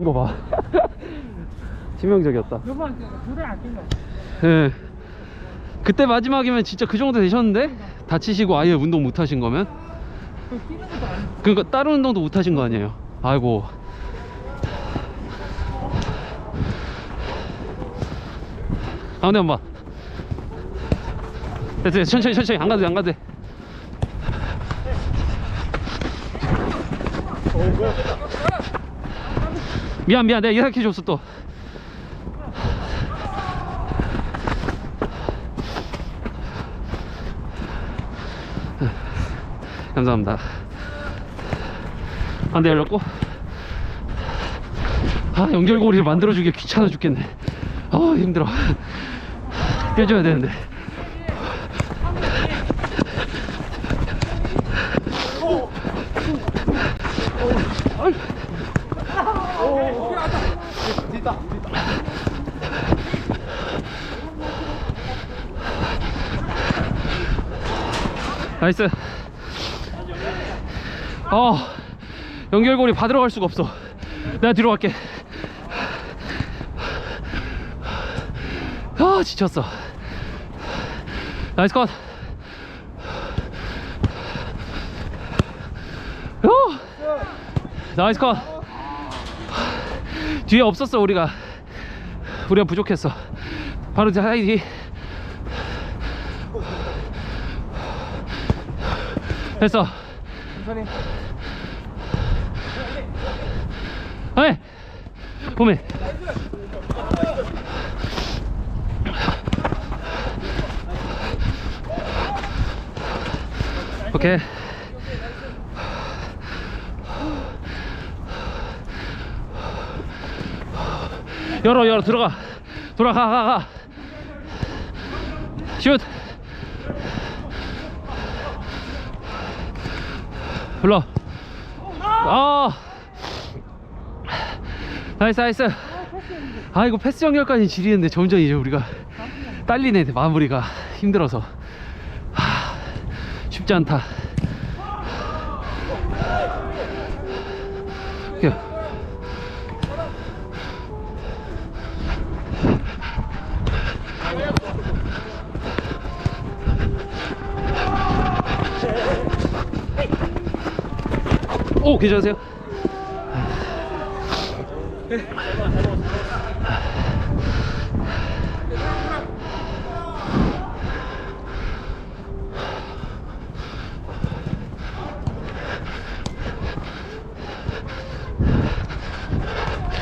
이거 봐. 치명적이었다. 요번 불을 안낀 거. 예. 그때 마지막이면 진짜 그 정도 되셨는데 다치시고 아예 운동 못 하신 거면 그 뛰는 것도 아니고. 그러니까 다른 운동도 못 하신 거 아니에요. 아이고. 가운데 한번 봐. 됐어, 됐어. 천천히, 천천히. 안 가도 돼, 안 가도 돼. 미안, 미안. 내가 예약해 줬어, 또. 감사합니다. 반대 열렸고 아 연결고리를 만들어주기 귀찮아 죽겠네 아 힘들어 떼줘야 되는데 나이스. 어 연결고리 받으러 갈 수가 없어. 내가 뒤로 갈게. 아 지쳤어. 나이스 컷. 오! 나이스 컷 뒤에 없었어 우리가 우리가 부족했어 바로 자뒤 됐어 천천히. 네. 봄에. 오케이. 열어 열어 들어가 돌아가 가 가. 슛. 불러. 아. 나이스 나이스 아 이거 패스 연결까지 지리는데 점점 이제 우리가 딸리네 마무리가 힘들어서 하, 쉽지 않다 오 괜찮으세요?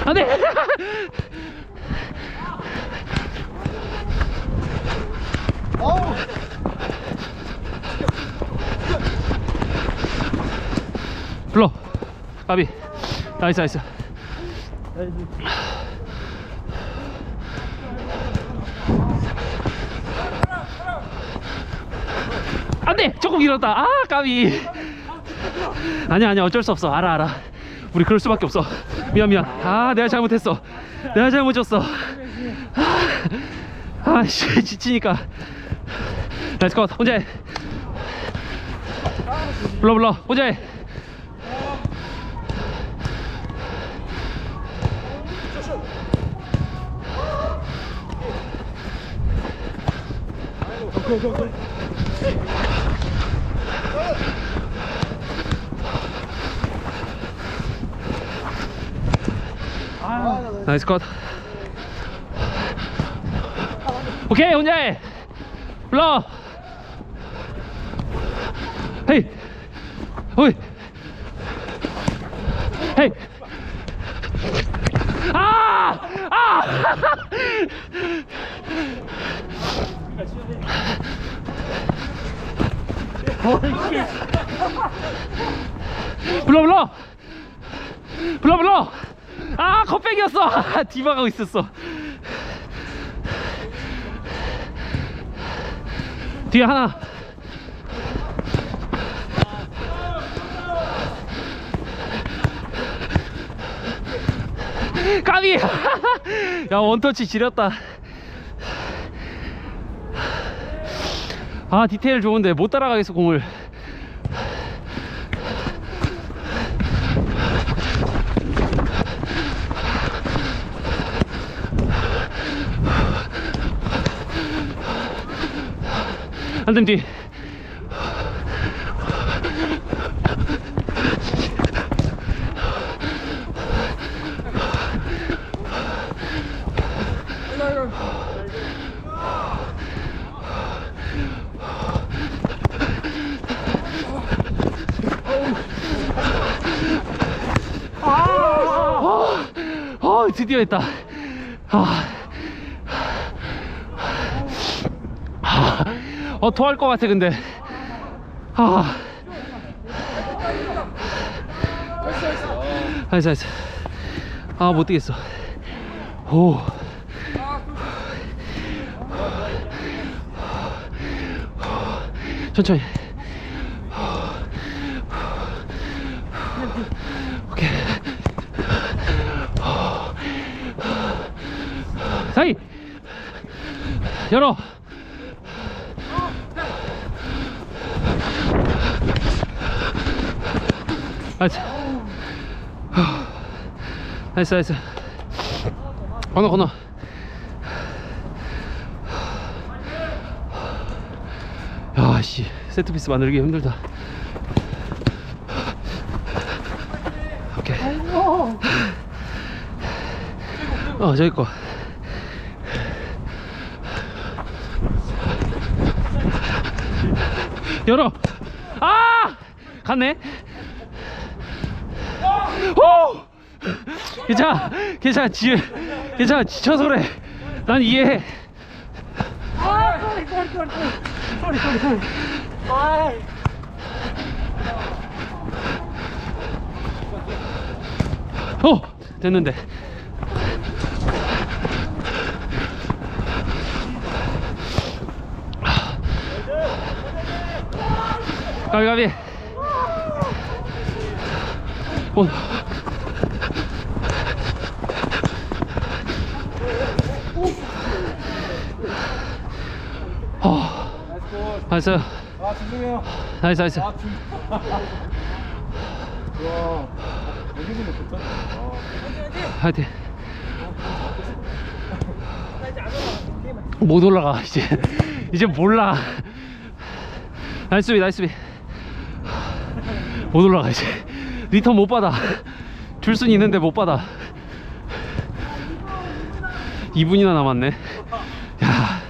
안돼 불러 까비. 나이스 나이스. 안돼! 조금 길었다. 아 까비. 아니야 아니야. 어쩔 수 없어. 알아 알아. 우리 그럴 수밖에 없어. 미안 미안. 아 내가 잘못했어. 내가 잘못했어. 아, 아씨 지치니까. 컷 혼자 해. 불러 불러. 혼자 해 나이스 컷. 오케이 혼자 해. 불러. 헤이. 오이. 헤이. 아! 아! 불러 불러! 불러 불러! 아 컵백이었어! 아, 디바가고 있었어. 뒤에 하나. 까비! 야 원터치 지렸다 아 디테일 좋은데 못 따라가겠어 공을. 한땀 뒤. 아, 어, 드디어 했다. 아, 아, 어, 토할 것 같아, 근데. 아. 알았어, 알았어. 아, 못 뛰겠어. 오. 천천히. 오케이. 사이. 열어. 나이스 나이스 나이스 건너 건너 야씨. 세트피스 만들기 힘들다. 오케이. 어 저기 거 열어. 아! 갔네. 오! 괜찮아. 괜찮아. 지 괜찮아. 지쳐서 그래. 난 이해해. 아, 쏘리, 쏘리, 쏘리, 쏘리, 쏘리. 어 됐는데 가비 가비 오. 어, 나이스 아, 죄송해요. 나이스 나이스 아, 괜찮아. 하여튼 못 올라가 이제 이제 몰라 나이스 비 나이스 비 못 올라가 이제. 리턴 못 받아. 줄순 있는데 못 받아. 2분이나 남았네. 야.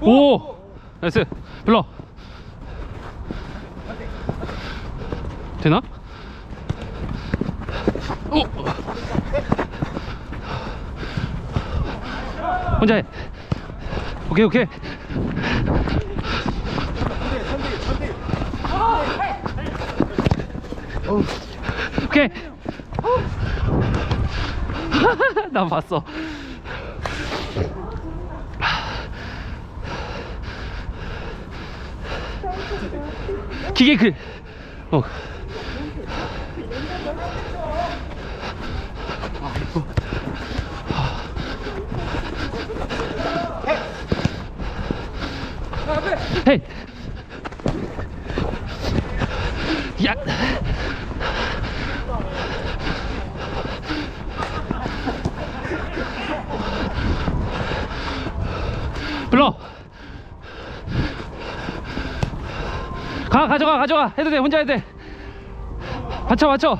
오! 나이스. 불러. 되나? 오! 혼자 해. 오케이 오케이 오케이 나 봤어 기계 그 어. 헤이. 야. 불러. 가 가져가 가져가. 해도 돼. 혼자 해도 돼. 받쳐 받쳐.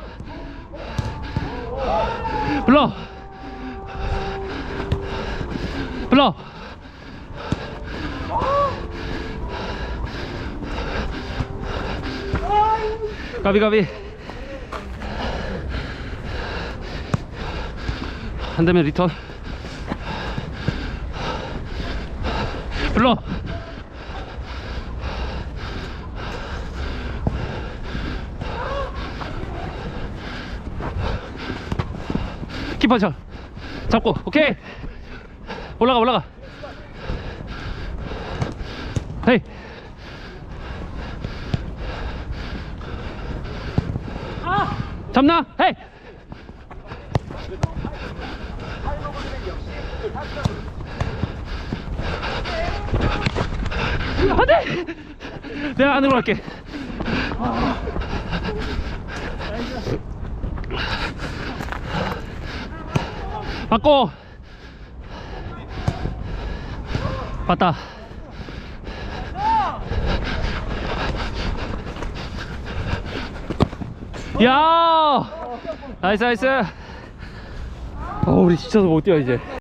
불러. 불러 가비 가비. 안 되면 리턴. 불러. 키퍼 쳐 잡고. 오케이. 올라가 올라가 헤이 잡나? 헤이! 안 돼! 내가 안으로 갈게. 바꿔. 봤다. 야! 나이스 나이스. 어 우리 지쳐서 못 뛰어 이제.